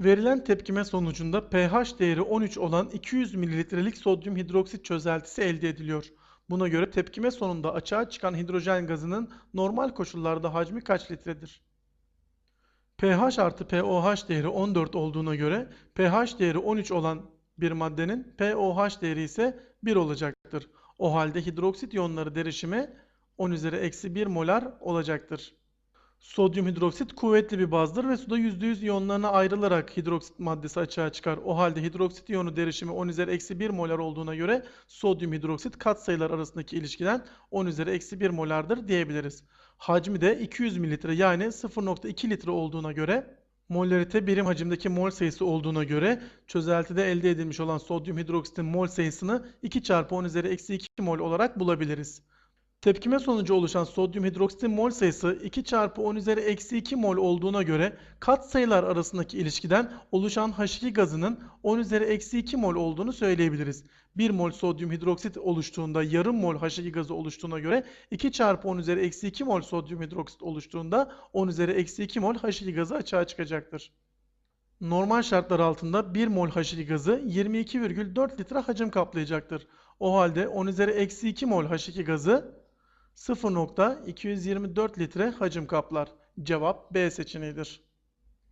Verilen tepkime sonucunda pH değeri 13 olan 200 mililitrelik sodyum hidroksit çözeltisi elde ediliyor. Buna göre tepkime sonunda açığa çıkan hidrojen gazının normal koşullarda hacmi kaç litredir? pH artı pOH değeri 14 olduğuna göre pH değeri 13 olan bir maddenin pOH değeri ise 1 olacaktır. O halde hidroksit iyonları derişimi 10 üzeri eksi 1 molar olacaktır. Sodyum hidroksit kuvvetli bir bazdır ve suda %100 iyonlarına ayrılarak hidroksit maddesi açığa çıkar. O halde hidroksit iyonu derişimi 10 üzeri eksi 1 molar olduğuna göre sodyum hidroksit katsayılar arasındaki ilişkiden 10 üzeri eksi 1 molardır diyebiliriz. Hacmi de 200 mililitre yani 0.2 litre olduğuna göre molarite birim hacimdeki mol sayısı olduğuna göre çözeltide elde edilmiş olan sodyum hidroksitin mol sayısını 2 çarpı 10 üzeri eksi 2 mol olarak bulabiliriz. Tepkime sonucu oluşan sodyum hidroksitin mol sayısı 2 çarpı 10 üzeri eksi 2 mol olduğuna göre katsayılar arasındaki ilişkiden oluşan H2 gazının 10 üzeri eksi 2 mol olduğunu söyleyebiliriz. 1 mol sodyum hidroksit oluştuğunda yarım mol H2 gazı oluştuğuna göre 2 çarpı 10 üzeri eksi 2 mol sodyum hidroksit oluştuğunda 10 üzeri eksi 2 mol H2 gazı açığa çıkacaktır. Normal şartlar altında 1 mol H2 gazı 22,4 litre hacim kaplayacaktır. O halde 10 üzeri eksi 2 mol H2 gazı 0.224 litre hacim kaplar. Cevap B seçeneğidir.